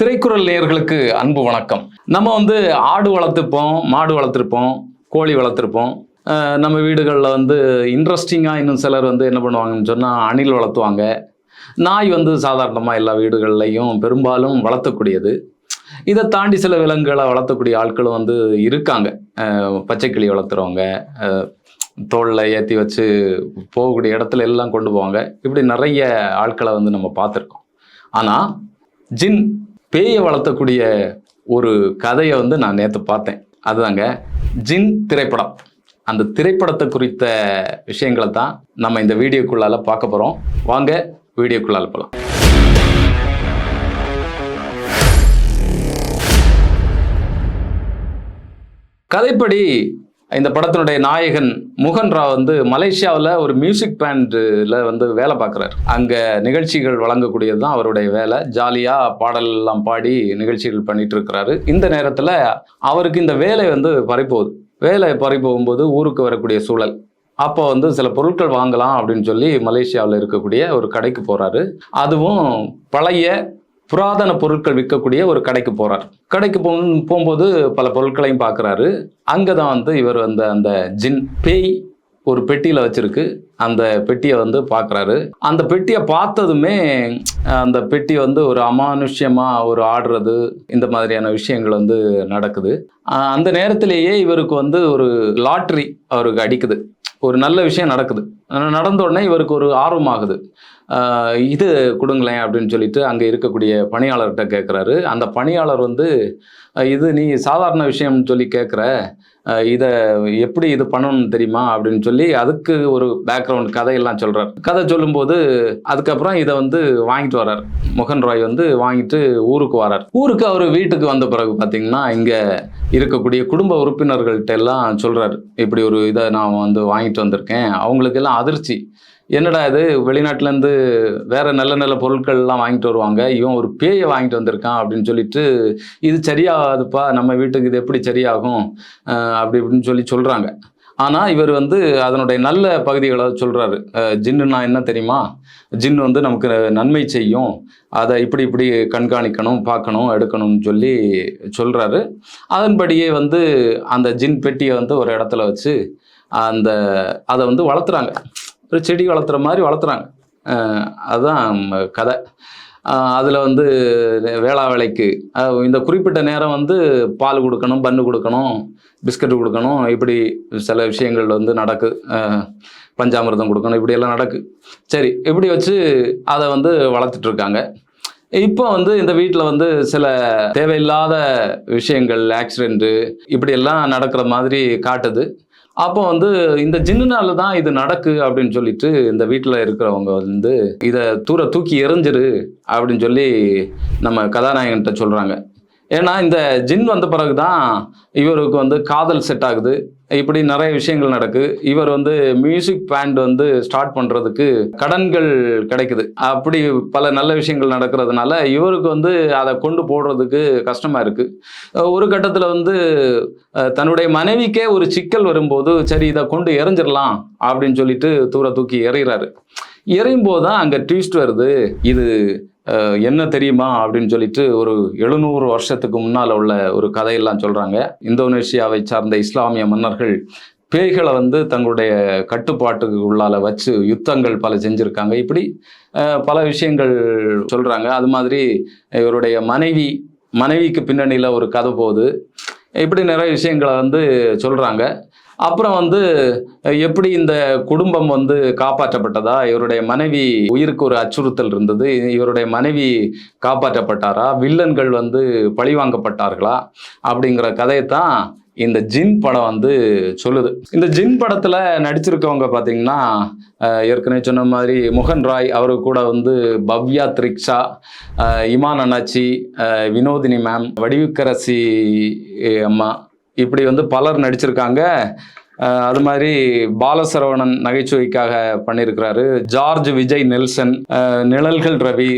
திரைக்குறள் நேயர்களுக்கு அன்பு வணக்கம். நம்ம வந்து ஆடு வளர்த்துப்போம் மாடு வளர்த்துருப்போம் கோழி வளர்த்துருப்போம். நம்ம வீடுகளில் வந்து இன்ட்ரெஸ்டிங்காக இன்னும் சிலர் வந்து என்ன பண்ணுவாங்கன்னு சொன்னால் அணில் வளர்த்துவாங்க. நாய் வந்து சாதாரணமாக எல்லா வீடுகள்லையும் பெரும்பாலும் வளர்த்தக்கூடியது. இதை தாண்டி சில விலங்குகளை வளர்த்தக்கூடிய ஆட்களும் வந்து இருக்காங்க. பச்சைக்கிளி வளர்த்துறவங்க தோளில் ஏற்றி வச்சு போகக்கூடிய இடத்துல எல்லாம் கொண்டு போவாங்க. இப்படி நிறைய ஆட்களை வந்து நம்ம பார்த்துருக்கோம். ஆனால் ஜின் பேயை வளர்த்தக்கூடிய ஒரு கதையை வந்து நான் நேற்று பார்த்தேன். அதுதாங்க ஜின் திரைப்படம். அந்த திரைப்படத்தை குறித்த விஷயங்களை தான் நம்ம இந்த வீடியோக்குள்ளால பார்க்க போகிறோம் வாங்க வீடியோக்குள்ளால போகலாம் கதைப்படி இந்த படத்தினுடைய நாயகன் முகன் ராவ் வந்து மலேசியாவில் ஒரு மியூசிக் பேண்டில் வந்து வேலை பார்க்குறாரு. அங்கே நிகழ்ச்சிகள் வழங்கக்கூடியது தான் அவருடைய வேலை. ஜாலியாக பாடலெல்லாம் பாடி நிகழ்ச்சிகள் பண்ணிட்டு இருக்கிறாரு. இந்த நேரத்தில் அவருக்கு இந்த வேலை வந்து பறிப்போகுது வேலை பறிப்போகும்போது ஊருக்கு வரக்கூடிய சூழல். அப்போ வந்து சில பொருட்கள் வாங்கலாம் அப்படின்னு சொல்லி மலேசியாவில் இருக்கக்கூடிய ஒரு கடைக்கு போகிறாரு அதுவும் பழைய புராதன பொருட்கள் விற்கக்கூடிய ஒரு கடைக்கு போறார். கடைக்கு போ போகும்போது பல பொருட்களையும் பார்க்குறாரு. அங்கே தான் வந்து இவர் வந்து அந்த ஜின் பேய் ஒரு பெட்டியில் வச்சிருக்கு. அந்த பெட்டியை வந்து பார்க்குறாரு. அந்த பெட்டியை பார்த்ததுமே அந்த பெட்டி வந்து ஒரு அமானுஷ்யமாக ஒரு ஆடுறது இந்த மாதிரியான விஷயங்கள் வந்து நடக்குது. அந்த நேரத்திலேயே இவருக்கு வந்து ஒரு லாட்ரி அவருக்கு அடிக்குது. ஒரு நல்ல விஷயம் நடக்குது. நடந்த உடனே இவருக்கு ஒரு ஆர்வமாகுது. ஆகுது இது கொடுங்களேன் அப்படின்னு சொல்லிட்டு அங்கே இருக்கக்கூடிய பணியாளர்கிட்ட கேட்குறாரு அந்த பணியாளர் வந்து இது நீ சாதாரண விஷயம்னு சொல்லி கேட்குற இதை எப்படி இது பண்ணணும்னு தெரியுமா? அப்படின்னு சொல்லி அதுக்கு ஒரு பேக்ரவுண்ட் கதையெல்லாம் சொல்கிறார் கதை சொல்லும்போது அதுக்கப்புறம் இதை வந்து வாங்கிட்டு வரார் மோகன் ராய் வந்து வாங்கிட்டு ஊருக்கு வரார் ஊருக்கு அவர் வீட்டுக்கு வந்த பிறகு பார்த்தீங்கன்னா இங்கே இருக்கக்கூடிய குடும்ப உறுப்பினர்கள்ட்ட எல்லாம் சொல்கிறாரு இப்படி ஒரு இதை நான் வந்து வாங்கிட்டு வந்திருக்கேன். அவங்களுக்கெல்லாம் அதிர்ச்சி. என்னடா இது? வெளிநாட்டிலேருந்து வேற நல்ல நல்ல பொருட்கள்லாம் வாங்கிட்டு வருவாங்க. இவன் ஒரு பேயை வாங்கிட்டு வந்திருக்கான் அப்படின்னு சொல்லிட்டு இது சரியாகாதுப்பா நம்ம வீட்டுக்கு இது எப்படி சரியாகும்? அப்படி இப்படின்னு சொல்லி சொல்கிறாங்க ஆனால் இவர் வந்து அதனுடைய நல்ல பகுதிகளை சொல்கிறாரு ஜின்னுனா என்ன தெரியுமா? ஜின் வந்து நமக்கு நன்மை செய்யும். அதை இப்படி இப்படி கண்காணிக்கணும் பார்க்கணும் எடுக்கணும்னு சொல்லி சொல்கிறாரு அதன்படியே வந்து அந்த ஜின் பெட்டியை வந்து ஒரு இடத்துல வச்சு அந்த அதை வந்து வளர்த்துறாங்க. ஒரு செடி வளர்த்துற மாதிரி வளர்த்துறாங்க. அதுதான் கதை. அதில் வந்து வேளா வேலைக்கு இந்த குறிப்பிட்ட நேரம் வந்து பால் கொடுக்கணும் பன்னு கொடுக்கணும் பிஸ்கட் கொடுக்கணும் இப்படி சில விஷயங்கள் வந்து நடக்கு. பஞ்சாமிர்தம் கொடுக்கணும் இப்படியெல்லாம் நடக்கு. சரி இப்படி வச்சு அதை வந்து வளர்த்துட்ருக்காங்க இப்போ வந்து இந்த வீட்டில் வந்து சில தேவையில்லாத விஷயங்கள் ஆக்சிடென்ட்டு இப்படியெல்லாம் நடக்கிற மாதிரி காட்டுது. அப்போ வந்து இந்த ஜின்னுனால தான் இது நடக்கு அப்படின்னு சொல்லிட்டு இந்த வீட்டில் இருக்கிறவங்க வந்து இதை தூர தூக்கி எறிஞ்சிரு அப்படின்னு சொல்லி நம்ம கதாநாயகன்கிட்ட சொல்கிறாங்க ஏன்னா இந்த ஜின் வந்த பிறகு தான் இவருக்கு வந்து காதல் செட் ஆகுது. இப்படி நிறைய விஷயங்கள் நடக்கு. இவர் வந்து மியூசிக் பேண்ட் வந்து ஸ்டார்ட் பண்ணுறதுக்கு கடன்கள் கிடைக்குது. அப்படி பல நல்ல விஷயங்கள் நடக்கிறதுனால இவருக்கு வந்து அதை கொண்டு போடுறதுக்கு கஷ்டமாக இருக்குது ஒரு கட்டத்தில் வந்து தன்னுடைய மனைவிக்கே ஒரு சிக்கல் வரும்போது சரி இதை கொண்டு எறிஞ்சிடலாம் அப்படின்னு சொல்லிட்டு தூர தூக்கி எறிகிறாரு. எறியும் போது தான் அங்கே ட்விஸ்ட் வருது. இது என்ன தெரியுமா அப்படின்னு சொல்லிட்டு ஒரு எழுநூறு வருஷத்துக்கு முன்னால் உள்ள ஒரு கதையெல்லாம் சொல்கிறாங்க இந்தோனேஷியாவை சார்ந்த இஸ்லாமிய மன்னர்கள் பேய்களை வந்து தங்களுடைய கட்டுப்பாட்டுக்கு உள்ளால வச்சு யுத்தங்கள் பல செஞ்சுருக்காங்க. இப்படி பல விஷயங்கள் சொல்கிறாங்க அது மாதிரி இவருடைய மனைவி மனைவிக்கு பின்னணியில் ஒரு கதை போகுது. இப்படி நிறைய விஷயங்களை வந்து சொல்கிறாங்க அப்புறம் வந்து எப்படி இந்த குடும்பம் வந்து காப்பாற்றப்பட்டதா? இவருடைய மனைவி உயிருக்கு ஒரு அச்சுறுத்தல் இருந்தது. இவருடைய மனைவி காப்பாற்றப்பட்டாரா? வில்லன்கள் வந்து பழிவாங்கப்பட்டார்களா அப்படிங்கிற கதையைத்தான் இந்த ஜின் படம் வந்து சொல்லுது. இந்த ஜின் படத்தில் நடிச்சிருக்கவங்க பார்த்தீங்கன்னா ஏற்கனவே சொன்ன மாதிரி முகன் ராய் அவரு கூட வந்து பவ்யா த்ரிக்ஷா இமான் அண்ணாச்சி வினோதினி மேம் வடிவுக்கரசி அம்மா இப்படி வந்து பலர் நடிச்சிருக்காங்க. அது மாதிரி பாலசரவணன் நகைச்சுவைக்காக பண்ணியிருக்கிறாரு. ஜார்ஜ் விஜய் நெல்சன் நிழல்கள் ரவி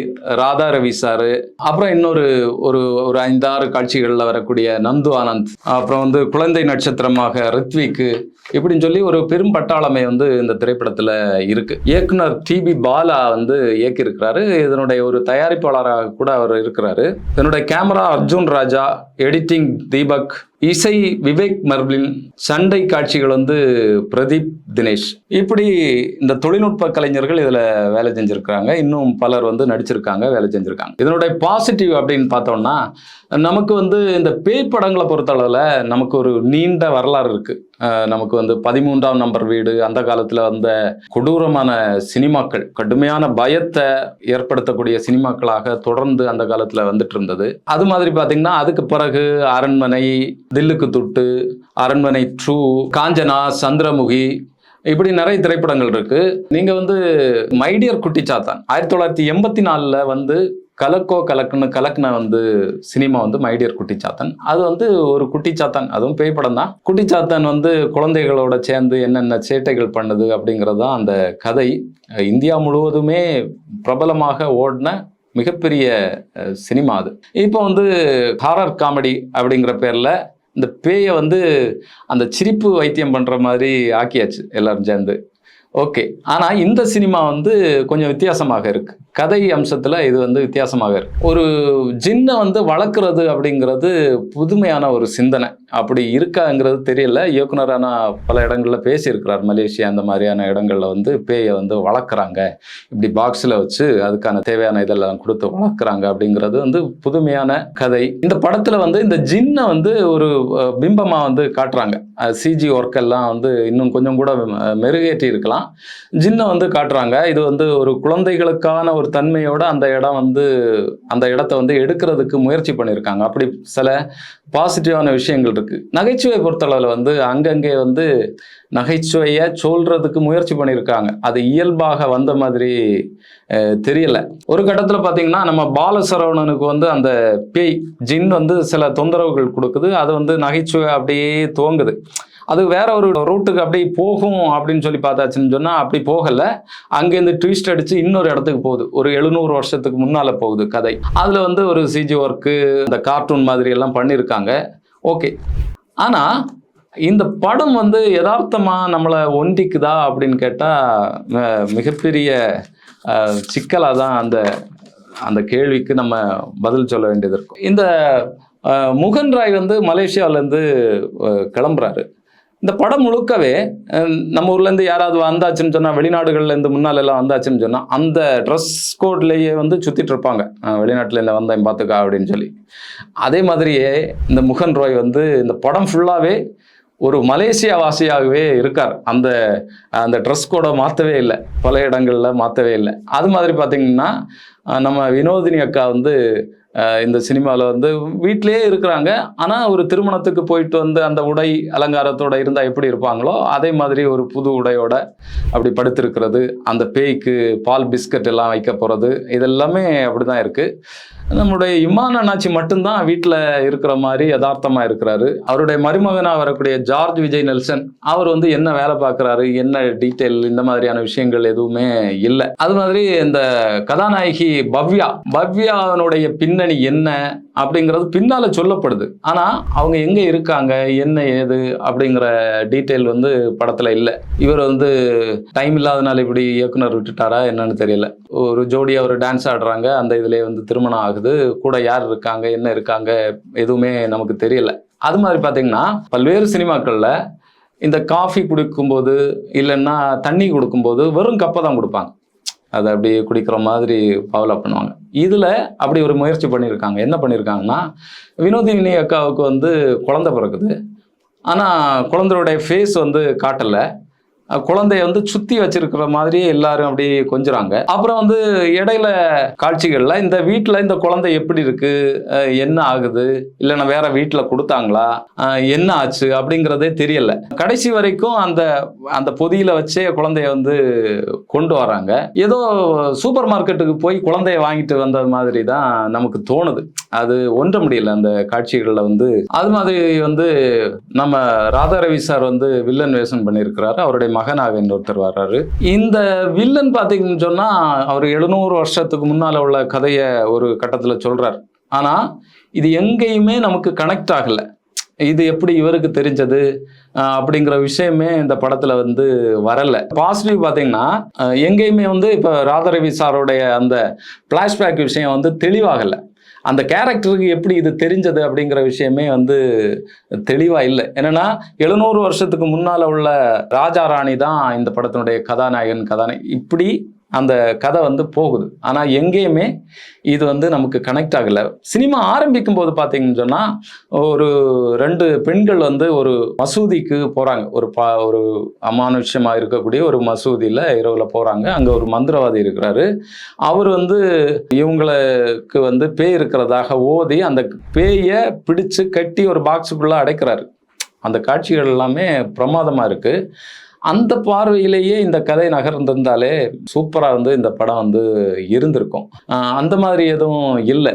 ராதா ரவி சாரு அப்புறம் இன்னொரு ஒரு ஒரு ஐந்தாறு காட்சிகளில் வரக்கூடிய நந்து ஆனந்த் அப்புறம் வந்து குழந்தை நட்சத்திரமாக ரித்விக்கு இப்படின்னு சொல்லி ஒரு பெரும் பட்டாளமை வந்து இந்த திரைப்படத்தில் இருக்கு. இயக்குனர் டிபி பாலா வந்து இயக்கியிருக்கிறாரு. இதனுடைய ஒரு தயாரிப்பாளராக கூட அவர் இருக்கிறாரு. இதனுடைய கேமரா அர்ஜுன் ராஜா எடிட்டிங் தீபக் இசை விவேக் மர்பிளின் சண்டை காட்சிகள் வந்து பிரதீப் தினேஷ். இப்படி இந்த தொழில்நுட்ப கலைஞர்கள் இதில் வேலை செஞ்சுருக்காங்க இன்னும் பலர் வந்து நடிச்சிருக்காங்க வேலை செஞ்சுருக்காங்க. இதனுடைய பாசிட்டிவ் அப்படின்னு பார்த்தோம்னா நமக்கு வந்து இந்த பேய் படங்களை பொறுத்தளவில் நமக்கு ஒரு நீண்ட வரலாறு இருக்குது நமக்கு வந்து பதிமூன்றாம் நம்பர் வீடு அந்த காலத்தில் வந்த கொடூரமான சினிமாக்கள் கடுமையான பயத்தை ஏற்படுத்தக்கூடிய சினிமாக்களாக தொடர்ந்து அந்த காலத்தில் வந்துட்டு இருந்தது அது மாதிரி பார்த்தீங்கன்னா அதுக்கு பிறகு அரண்மனை தில்லுக்கு துட்டு அரண்மனை ட்ரூ காஞ்சனா சந்திரமுகி இப்படி நிறைய திரைப்படங்கள் இருக்கு. நீங்க வந்து மைடியர் குட்டிச்சாத்தான் ஆயிரத்தி தொள்ளாயிரத்தி எண்பத்தி நாலுல வந்து கலக்கோ கலக்குன்னு கலக்குன வந்து சினிமா வந்து மைடியர் குட்டிச்சாத்தன் அது வந்து ஒரு குட்டிச்சாத்தான் அதுவும் பேய் படம் தான். குட்டிச்சாத்தான் வந்து குழந்தைகளோட சேர்ந்து என்னென்ன சேட்டைகள் பண்ணுது அப்படிங்கிறது தான் அந்த கதை. இந்தியா முழுவதுமே பிரபலமாக ஓடின மிகப்பெரிய சினிமா அது. இப்போ வந்து ஹாரர் காமெடி அப்படிங்கிற பேரில் இந்த பேயை வந்து அந்த சிரிப்பு வைத்தியம் பண்ணுற மாதிரி ஆக்கியாச்சு எல்லாரும் சேர்ந்து. ஓகே. ஆனால் இந்த சினிமா வந்து கொஞ்சம் வித்தியாசமாக இருக்குது கதை அம்சத்தில் இது வந்து வித்தியாசமாக இருக்கு. ஒரு ஜின்னை வந்து வளர்க்குறது அப்படிங்கிறது புதுமையான ஒரு சிந்தனை. அப்படி இருக்காங்கிறது தெரியல. இயக்குனரான பல இடங்களில் பேசியிருக்கிறார். மலேசியா அந்த மாதிரியான இடங்களில் வந்து பேயை வந்து வளர்க்குறாங்க. இப்படி பாக்ஸில் வச்சு அதுக்கான தேவையான இதெல்லாம் கொடுத்து வளர்க்குறாங்க அப்படிங்கிறது வந்து புதுமையான கதை. இந்த படத்தில் வந்து இந்த ஜின்னை வந்து ஒரு பிம்பமாக வந்து காட்டுறாங்க. சிஜி ஒர்க் எல்லாம் வந்து இன்னும் கொஞ்சம் கூட மெருகேற்றி இருக்கலாம். ஜின்னை வந்து காட்டுறாங்க. இது வந்து ஒரு குழந்தைகளுக்கான ஒரு தன்மையோட அந்த இடம் வந்து அந்த இடத்த வந்து எடுக்கிறதுக்கு முயற்சி பண்ணியிருக்காங்க. அப்படி சில பாசிட்டிவான விஷயங்கள் இருக்கு. நகைச்சுவை பொறுத்தளவில் வந்து அங்கங்கே வந்து நகைச்சுவையை சொல்றதுக்கு முயற்சி பண்ணியிருக்காங்க. அது இயல்பாக வந்த மாதிரி தெரியல. ஒரு கட்டத்தில் பார்த்தீங்கன்னா நம்ம பாலசரவணனுக்கு வந்து அந்த பேய் ஜின் வந்து சில தொந்தரவுகள் கொடுக்குது. அது வந்து நகைச்சுவை அப்படியே துவங்குது. அது வேற ஒரு ரூட்டுக்கு அப்படி போகும் அப்படின்னு சொல்லி பார்த்தாச்சுன்னு சொன்னால் அப்படி போகலை. அங்கேருந்து ட்விஸ்ட் அடிச்சு இன்னொரு இடத்துக்கு போகுது. ஒரு எழுநூறு வருஷத்துக்கு முன்னால போகுது கதை. அதுல வந்து ஒரு சிஜி ஒர்க்கு இந்த கார்ட்டூன் மாதிரி எல்லாம் பண்ணியிருக்காங்க. ஓகே ஆனா இந்த படம் வந்து யதார்த்தமா நம்மளை ஒண்டிக்குதா அப்படின்னு கேட்டா ம- மிகப்பெரிய சிக்கலாக தான் அந்த அந்த கேள்விக்கு நம்ம பதில் சொல்ல வேண்டியது இருக்கும். இந்த முகன் ராய் வந்து மலேசியாவிலேருந்து கிளம்புறாரு. இந்த படம் முழுக்கவே நம்ம ஊர்லேருந்து யாராவது வந்தாச்சுன்னு சொன்னால் வெளிநாடுகள்லேருந்து முன்னால் எல்லாம் வந்தாச்சுன்னு சொன்னால் அந்த ட்ரெஸ் கோட்லேயே வந்து சுற்றிட்டு இருப்பாங்க. வெளிநாட்டிலேருந்து வந்தேன் பார்த்துக்கா அப்படின்னு சொல்லி. அதே மாதிரியே இந்த முகன் ராய் வந்து இந்த படம் ஃபுல்லாகவே ஒரு மலேசியா வாசியாகவே இருக்கார். அந்த அந்த ட்ரெஸ் கோடை மாற்றவே இல்லை. பல இடங்களில் மாற்றவே இல்லை. அது மாதிரி பார்த்தீங்கன்னா நம்ம வினோதினி அக்கா வந்து இந்த சினிமாவில் வந்து வீட்டிலேயே இருக்கிறாங்க. ஆனால் ஒரு திருமணத்துக்கு போயிட்டு வந்து அந்த உடை அலங்காரத்தோட இருந்தால் எப்படி இருப்பாங்களோ அதே மாதிரி ஒரு புது உடையோட அப்படி படுத்திருக்கிறது. அந்த பேய்க்கு பால் பிஸ்கட் எல்லாம் வைக்க போகிறது இதெல்லாமே அப்படி தான் இருக்குது நம்முடைய இமான் அண்ணாச்சி மட்டும்தான் வீட்டில் இருக்கிற மாதிரி யதார்த்தமாக இருக்கிறாரு. அவருடைய மருமகனாக வரக்கூடிய ஜார்ஜ் விஜய் நெல்சன் அவர் வந்து என்ன வேலை பார்க்குறாரு என்ன டீட்டெயில் இந்த மாதிரியான விஷயங்கள் எதுவுமே இல்லை. அது மாதிரி இந்த கதாநாயகி பவ்யா பவ்யாவினுடைய பின்னணி என்ன அப்படிங்கிறது பின்னால் சொல்லப்படுது. ஆனால் அவங்க எங்கே இருக்காங்க என்ன ஏது அப்படிங்கிற டீட்டெயில் வந்து படத்தில் இல்லை. இவர் வந்து டைம் இல்லாதனால இப்படி இயக்குனர் விட்டுட்டாரா என்னன்னு தெரியல. ஒரு ஜோடி அவர் டான்ஸ் ஆடுறாங்க அந்த இதிலே வந்து திருமணம் ஆகுது. கூட யார் இருக்காங்க என்ன இருக்காங்க எதுவுமே நமக்கு தெரியல. அது மாதிரி பார்த்தீங்கன்னா பல்வேறு சினிமாக்களில் இந்த காஃபி குடிக்கும்போது இல்லைன்னா தண்ணி கொடுக்கும்போது வெறும் கப்பை தான் கொடுப்பாங்க. அதை அப்படி குடிக்கிற மாதிரி ஃபாலோ பண்ணுவாங்க. இதில் அப்படி ஒரு முயற்சி பண்ணியிருக்காங்க. என்ன பண்ணியிருக்காங்கன்னா வினோதினி அக்காவுக்கு வந்து குழந்தை பிறக்குது. ஆனால் குழந்தையோடைய ஃபேஸ் வந்து காட்டலை. குழந்தைய வந்து சுத்தி வச்சிருக்கிற மாதிரியே எல்லாரும் அப்படியே கொஞ்சுறாங்க. அப்புறம் வந்து இடையில காட்சிகள்ல இந்த வீட்டில் இந்த குழந்தை எப்படி இருக்கு? என்ன ஆகுது? இல்லைன்னா வேற வீட்டில் கொடுத்தாங்களா? என்ன ஆச்சு? அப்படிங்கிறதே தெரியல. கடைசி வரைக்கும் அந்த அந்த பொதியில வச்சே குழந்தைய வந்து கொண்டு வராங்க. ஏதோ சூப்பர் மார்க்கெட்டுக்கு போய் குழந்தைய வாங்கிட்டு வந்த மாதிரி தான் நமக்கு தோணுது. அது ஒன்ற முடியல அந்த காட்சிகளில் வந்து. அது மாதிரி வந்து நம்ம ராதாரவி சார் வந்து வில்லன் வேஷம் பண்ணியிருக்கிறாரு. அவருடைய மகனாக இன்னொருத்தர் வர்றாரு. இந்த வில்லன் பார்த்தீங்கன்னு சொன்னா அவர் எழுநூறு வருஷத்துக்கு முன்னால உள்ள கதையை ஒரு கட்டத்தில் சொல்றார். ஆனா இது எங்கேயுமே நமக்கு கனெக்ட் ஆகல. இது எப்படி இவருக்கு தெரிஞ்சது? அப்படிங்கிற விஷயமே இந்த படத்துல வந்து வரல. பாசிட்டிவ் பார்த்தீங்கன்னா எங்கேயுமே வந்து இப்போ ராதரவி சாரோடைய அந்த பிளாஷ்பேக் விஷயம் வந்து தெளிவாகலை. அந்த கேரக்டருக்கு எப்படி இது தெரிஞ்சது அப்படிங்கிற விஷயமே வந்து தெளிவாக இல்லை. என்னென்னா எழுநூறு வருஷத்துக்கு முன்னால் உள்ள ராஜா ராணி தான் இந்த படத்தினுடைய கதாநாயகன் கதாநாயகன் இப்படி அந்த கதை வந்து போகுது. ஆனால் எங்கேயுமே இது வந்து நமக்கு கனெக்ட் ஆகலை. சினிமா ஆரம்பிக்கும் போது பார்த்தீங்கன்னு சொன்னால் ஒரு ரெண்டு பெண்கள் வந்து ஒரு மசூதிக்கு போகிறாங்க ஒரு பா ஒரு அமானுஷ்யமாக இருக்கக்கூடிய ஒரு மசூதியில் இரவில் போகிறாங்க அங்கே ஒரு மந்திரவாதி இருக்கிறாரு. அவர் வந்து இவங்களுக்கு வந்து பேய் இருக்கிறதாக ஓதி அந்த பேயை பிடிச்சு கட்டி ஒரு பாக்ஸுக்குள்ளே அடைக்கிறாரு. அந்த காட்சிகள் எல்லாமே பிரமாதமாக இருக்குது அந்த பார்வையிலேயே இந்த கதை நகர்ந்திருந்தாலே சூப்பராக வந்து இந்த படம் வந்து இருந்திருக்கும். அந்த மாதிரி எதுவும் இல்லை.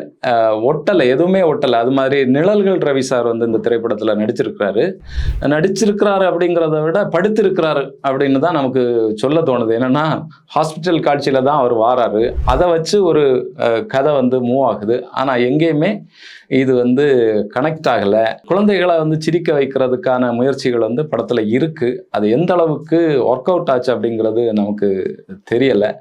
ஒட்டலை எதுவுமே ஒட்டலை. அது மாதிரி நிழல்கள் ரவி சார் வந்து இந்த திரைப்படத்தில் நடிச்சிருக்கிறாரு. நடிச்சிருக்கிறாரு அப்படிங்கிறத விட படுத்திருக்கிறாரு அப்படின்னு தான் நமக்கு சொல்ல தோணுது. என்னன்னா ஹாஸ்பிட்டல் காட்சியில் தான் அவர் வாராரு. அதை வச்சு ஒரு கதை வந்து மூவ் ஆகுது. ஆனால் எங்கேயுமே இது வந்து கனெக்ட் ஆகலை. குழந்தைகளை வந்து சிரிக்க வைக்கிறதுக்கான முயற்சிகள் வந்து படத்தில் இருக்குது அது எந்த அளவுக்கு ஒர்க் அவுட் ஆச்சு அப்படிங்கிறது நமக்கு தெரியலை.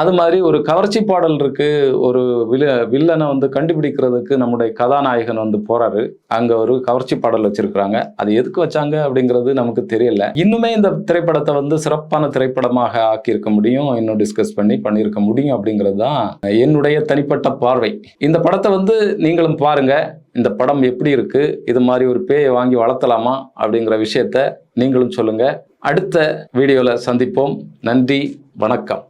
அது மாதிரி ஒரு கவர்ச்சி பாடல் இருக்குது ஒரு வில்ல வில்லனை வந்து கண்டுபிடிக்கிறதுக்கு நம்முடைய கதாநாயகன் வந்து போகிறாரு அங்கே ஒரு கவர்ச்சி பாடல் வச்சிருக்கிறாங்க. அது எதுக்கு வச்சாங்க அப்படிங்கிறது நமக்கு தெரியல. இன்னுமே இந்த திரைப்படத்தை வந்து சிறப்பான திரைப்படமாக ஆக்கியிருக்க முடியும் இன்னும் டிஸ்கஸ் பண்ணி பண்ணியிருக்க முடியும் அப்படிங்கிறது தான் என்னுடைய தனிப்பட்ட பார்வை. இந்த படத்தை வந்து நீங்களும் பாருங்க. இந்த படம் எப்படி இருக்குது இது மாதிரி ஒரு பேயை வாங்கி வளர்த்தலாமா? அப்படிங்கிற விஷயத்த நீங்களும் சொல்லுங்கள் அடுத்த வீடியோவில் சந்திப்போம். நன்றி வணக்கம்.